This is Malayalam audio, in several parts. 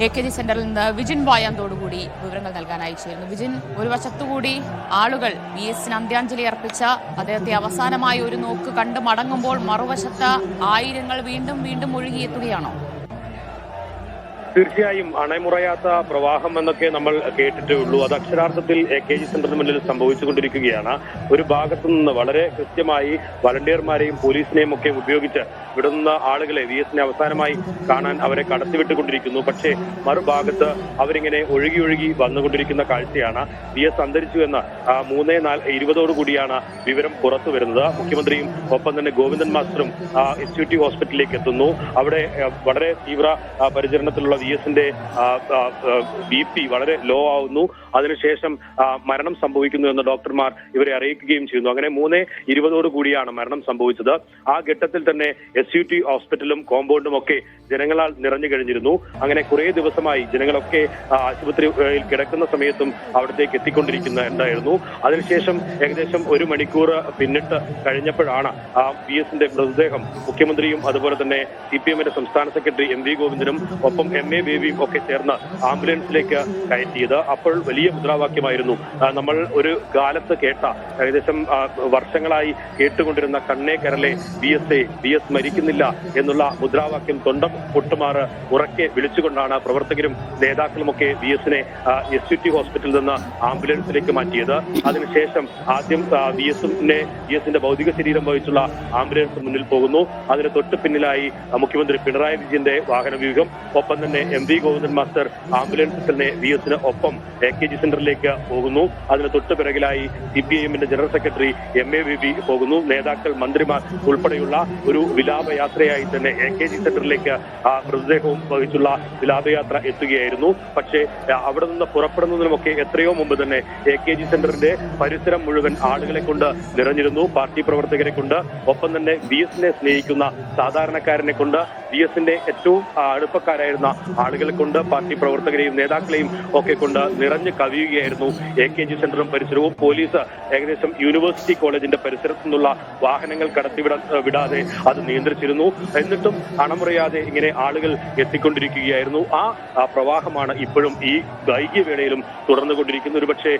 എ കെ ജി സെന്ററിൽ നിന്ന് വിജിൻ വായാന്തോടുകൂടി വിവരങ്ങൾ നൽകാനായി ചേരുന്നു വിജിൻ ഒരു വശത്തുകൂടി ആളുകൾ വി എസിന് അന്ത്യാഞ്ജലി അർപ്പിച്ച അദ്ദേഹത്തെ അവസാനമായി ഒരു നോക്ക് കണ്ട് മടങ്ങുമ്പോൾ മറുവശത്ത് ആയിരങ്ങൾ വീണ്ടും വീണ്ടും ഒഴുകിയെത്തുകയാണോ? തീർച്ചയായും അണമുറയാത്ത പ്രവാഹം എന്നൊക്കെ നമ്മൾ കേട്ടിട്ടേ ഉള്ളൂ അത് അക്ഷരാർത്ഥത്തിൽ എ കെ ജി സെന്ററിന് മുന്നിൽ സംഭവിച്ചുകൊണ്ടിരിക്കുകയാണ്. ഒരു ഭാഗത്തു നിന്ന് വളരെ കൃത്യമായി വളണ്ടിയർമാരെയും പോലീസിനെയും ഒക്കെ ഉപയോഗിച്ച് വിടുന്ന ആളുകളെ വി എസിനെ അവസാനമായി കാണാൻ അവരെ കടത്തിവിട്ടുകൊണ്ടിരിക്കുന്നു. പക്ഷേ മറുഭാഗത്ത് അവരിങ്ങനെ ഒഴുകി ഒഴുകി വന്നുകൊണ്ടിരിക്കുന്ന കാഴ്ചയാണ് വി എസ് അന്തരിച്ചു എന്ന മൂന്നേ നാല് ഇരുപതോടു കൂടിയാണ് വിവരം പുറത്തു വരുന്നത്. മുഖ്യമന്ത്രിയും ഒപ്പം തന്നെ ഗോവിന്ദൻ മാസ്റ്ററും എസ് യു ടി ഹോസ്പിറ്റലിലേക്ക് എത്തുന്നു. അവിടെ വളരെ തീവ്ര പരിചരണത്തിലുള്ള വി എസിന്റെ ബി പി വളരെ ലോ ആവുന്നു. അതിനുശേഷം മരണം സംഭവിക്കുന്നു എന്ന് ഡോക്ടർമാർ ഇവരെ അറിയിക്കുകയും ചെയ്യുന്നു. അങ്ങനെ മൂന്ന് ഇരുപതോട് കൂടിയാണ് മരണം സംഭവിച്ചത്. ആ ഘട്ടത്തിൽ തന്നെ എസ് യു ടി ഹോസ്പിറ്റലും കോമ്പൗണ്ടും ഒക്കെ ജനങ്ങളാൽ നിറഞ്ഞു കഴിഞ്ഞിരുന്നു. അങ്ങനെ കുറെ ദിവസമായി ജനങ്ങളൊക്കെ ആശുപത്രിയിൽ കിടക്കുന്ന സമയത്തും അവിടത്തേക്ക് എത്തിക്കൊണ്ടിരിക്കുന്ന ഉണ്ടായിരുന്നു അതിനുശേഷം ഏകദേശം ഒരു മണിക്കൂർ പിന്നിട്ട് കഴിഞ്ഞപ്പോഴാണ് ആ ബി എസിന്റെ മൃതദേഹം മുഖ്യമന്ത്രിയും അതുപോലെ തന്നെ സി പി എമ്മിന്റെ സംസ്ഥാന സെക്രട്ടറി എം വി ഗോവിന്ദനും ഒപ്പം എം എ ബേബിയും ഒക്കെ ചേർന്ന് ആംബുലൻസിലേക്ക് കയറ്റിയത്. അപ്പോൾ വലിയ മുദ്രാവാക്യമായിരുന്നു. നമ്മൾ ഒരു കാലത്ത് കേട്ട ഏകദേശം വർഷങ്ങളായി കേട്ടുകൊണ്ടിരുന്ന കണ്ണേ കരലെ V S A B S മരിക്കുന്നില്ല എന്നുള്ള മുദ്രാവാക്യം തൊണ്ടം പൊട്ടുമാറ് ഉറക്കെ വിളിച്ചുകൊണ്ടാണ് പ്രവർത്തകരും നേതാക്കളുമൊക്കെ ബി എസിനെ എസ് യു ടി ഹോസ്പിറ്റലിൽ നിന്ന് ആംബുലൻസിലേക്ക് മാറ്റിയത്. അതിനുശേഷം ആദ്യം ബി എസിനെ ബി എസിന്റെ ഭൗതിക ശരീരം വഹിച്ചുള്ള ആംബുലൻസ് മുന്നിൽ പോകുന്നു. അതിന് തൊട്ട് പിന്നിലായി മുഖ്യമന്ത്രി പിണറായി വിജയന്റെ വാഹന വ്യൂഹം ഒപ്പം തന്നെ എം വി ഗോവിന്ദൻ മാസ്റ്റർ ആംബുലൻസിൽ തന്നെ വി എസിന് ഒപ്പം എ കെ ജി സെന്ററിലേക്ക് പോകുന്നു. അതിന് തൊട്ട് പിറകിലായി സി പി ഐ എമ്മിന്റെ general secretary M A B പോകുന്നു. നേതാക്കൾ മന്ത്രിമാർ ഉൾപ്പെടെയുള്ള ഒരു വിലാപയാത്രയായി തന്നെ എ കെ ജി സെന്ററിലേക്ക് മൃതദേഹവും വഹിച്ചുള്ള വിലാപയാത്ര എത്തുകയായിരുന്നു. പക്ഷേ അവിടെ നിന്ന് പുറപ്പെടുന്നതിനുമൊക്കെ എത്രയോ മുമ്പ് തന്നെ എ കെ ജി സെന്ററിന്റെ പരിസരം മുഴുവൻ ആളുകളെ കൊണ്ട് നിറഞ്ഞിരുന്നു. പാർട്ടി പ്രവർത്തകരെ കൊണ്ട് ഒപ്പം തന്നെ വി എസിനെ സ്നേഹിക്കുന്ന സാധാരണക്കാരനെ കൊണ്ട് വി എസിന്റെ ഏറ്റവും അടുപ്പക്കാരായിരുന്ന ആളുകളെ കൊണ്ട് പാർട്ടി പ്രവർത്തകരെയും നേതാക്കളെയും ഒക്കെ കൊണ്ട് നിറഞ്ഞു കവിയുകയായിരുന്നു എ കെ ജി സെന്ററും പരിസരവും. പോലീസ് ഏകദേശം യൂണിവേഴ്സിറ്റി കോളേജിന്റെ പരിസരത്തു നിന്നുള്ള വാഹനങ്ങൾ കടത്തിവിട വിടാതെ അത് നിയന്ത്രിച്ചിരുന്നു. എന്നിട്ടും അണമുറയാതെ ഇങ്ങനെ ആളുകൾ എത്തിക്കൊണ്ടിരിക്കുകയായിരുന്നു. ആ പ്രവാഹമാണ് ഇപ്പോഴും ഈ വൈകിയ വേളയിലും തുടർന്നുകൊണ്ടിരിക്കുന്നത്. ഒരുപക്ഷെ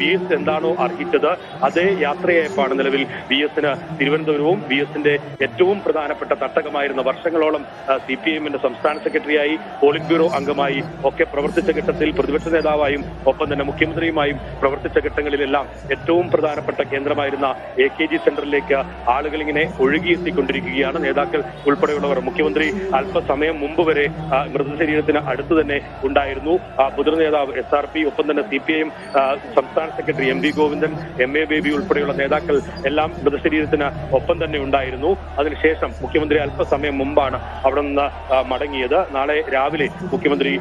വി എസ് എന്താണോ അർഹിച്ചത് അതേ യാത്രയയപ്പാണ് നിലവിൽ വി എസിന് തിരുവനന്തപുരവും വി എസിന്റെ ഏറ്റവും പ്രധാനപ്പെട്ട തട്ടകമായിരുന്ന വർഷങ്ങളോളം സി പി എമ്മിന്റെ സംസ്ഥാന സെക്രട്ടറിയായി പോളിറ്റ് ബ്യൂറോ അംഗമായി ഒക്കെ പ്രവർത്തിച്ച ഘട്ടത്തിൽ പ്രതിപക്ഷ നേതാവായും ഒപ്പം തന്നെ മുഖ്യമന്ത്രിയുമായും പ്രവർത്തിച്ച ഘട്ടങ്ങളിലെല്ലാം ഏറ്റവും പ്രധാനപ്പെട്ട കേന്ദ്രമായിരുന്ന എ കെ ജി സെന്ററിലേക്ക് ആളുകൾ ഇങ്ങനെ ഒഴുകിയെത്തിക്കൊണ്ടിരിക്കുകയാണ്. നേതാക്കൾ ഉൾപ്പെടെയുള്ളവർ മുഖ്യമന്ത്രി അല്പസമയം മുമ്പ് വരെ മൃതശരീരത്തിന് അടുത്ത് തന്നെ ഉണ്ടായിരുന്നു. മുതിർന്ന നേതാവ് എസ് ആർ പി ഒപ്പം തന്നെ സി പി ഐ എം സംസ്ഥാന secretary M V Govindan M A Baby ഉൾപ്പെടെയുള്ള നേതാക്കൾ എല്ലാം മൃതശരീരത്തിന് ഒപ്പം തന്നെ ഉണ്ടായിരുന്നു. അതിനുശേഷം മുഖ്യമന്ത്രി അല്പസമയം മുമ്പാണ് അവിടെ നിന്ന് മടങ്ങിയത്. നാളെ രാവിലെ മുഖ്യമന്ത്രി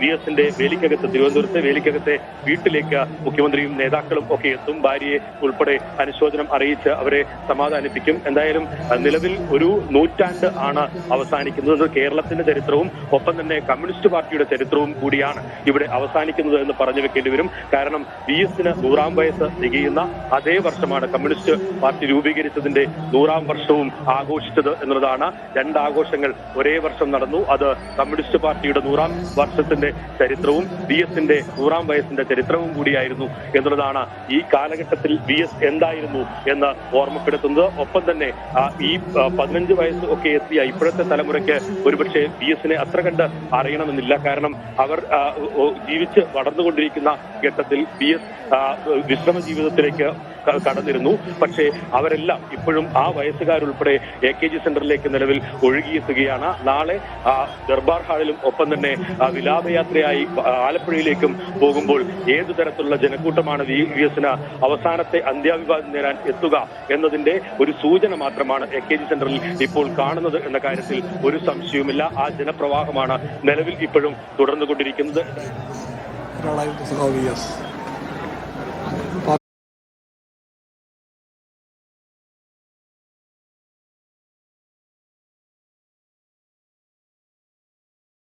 വി എസിന്റെ വേലിക്കകത്ത് തിരുവനന്തപുരത്തെ വേലിക്കകത്തെ വീട്ടിലേക്ക് മുഖ്യമന്ത്രിയും നേതാക്കളും ഒക്കെ എത്തും. ഭാര്യയെ ഉൾപ്പെടെ അനുശോചനം അറിയിച്ച് അവരെ സമാധാനിപ്പിക്കും. എന്തായാലും നിലവിൽ ഒരു നൂറ്റാണ്ട് ആണ് അവസാനിക്കുന്നത്. കേരളത്തിന്റെ ചരിത്രവും ഒപ്പം തന്നെ കമ്മ്യൂണിസ്റ്റ് പാർട്ടിയുടെ ചരിത്രവും കൂടിയാണ് ഇവിടെ അവസാനിക്കുന്നത് എന്ന് പറഞ്ഞു വെക്കേണ്ടി വരും. കാരണം വി എസിന് നൂറാം വയസ്സ് തികയുന്ന അതേ വർഷമാണ് കമ്മ്യൂണിസ്റ്റ് പാർട്ടി രൂപീകരിച്ചതിന്റെ നൂറാം വർഷവും ആഘോഷിച്ചത് എന്നുള്ളതാണ്. രണ്ട് ആഘോഷങ്ങൾ ഒരേ വർഷം നടന്നു. അത് കമ്മ്യൂണിസ്റ്റ് പാർട്ടിയുടെ നൂറാം വർഷത്തിന്റെ ചരിത്രവും വി എസിന്റെ നൂറാം വയസ്സിന്റെ ചരിത്രവും കൂടിയായിരുന്നു എന്നുള്ളതാണ് ഈ കാലഘട്ടത്തിൽ വി എസ് എന്തായിരുന്നു എന്ന് ഓർമ്മപ്പെടുത്തുന്നത്. ഒപ്പം തന്നെ ഈ പതിനഞ്ച് വയസ്സ് ഒക്കെ എത്തിയ ഇപ്പോഴത്തെ തലമുറയ്ക്ക് ഒരുപക്ഷെ വി എസിനെ അത്ര കണ്ട് അറിയണമെന്നില്ല. കാരണം അവർ ജീവിച്ച് വളർന്നുകൊണ്ടിരിക്കുന്ന ഘട്ടത്തിൽ വി എസ് വിശ്രമ ജീവിതത്തിലേക്ക് കടന്നിരുന്നു. പക്ഷേ അവരെല്ലാം ഇപ്പോഴും ആ വയസ്സുകാരുൾപ്പെടെ എ കെ ജി സെന്ററിലേക്ക് നിലവിൽ ഒഴുകിയെത്തുകയാണ്. നാളെ ദർബാർ ഹാളിലും ഒപ്പം തന്നെ വിലാപയാത്രയായി ആലപ്പുഴയിലേക്കും പോകുമ്പോൾ ഏതു തരത്തിലുള്ള ജനക്കൂട്ടമാണ് വി എസിന് അവസാനത്തെ അന്ത്യാഭിവാദം നേരാൻ എത്തുക എന്നതിന്റെ ഒരു സൂചന മാത്രമാണ് എ കെ ജി സെന്ററിൽ ഇപ്പോൾ കാണുന്നത് എന്ന കാര്യത്തിൽ ഒരു സംശയവുമില്ല. ആ ജനപ്രവാഹമാണ് നിലവിൽ ഇപ്പോഴും തുടർന്നുകൊണ്ടിരിക്കുന്നത്.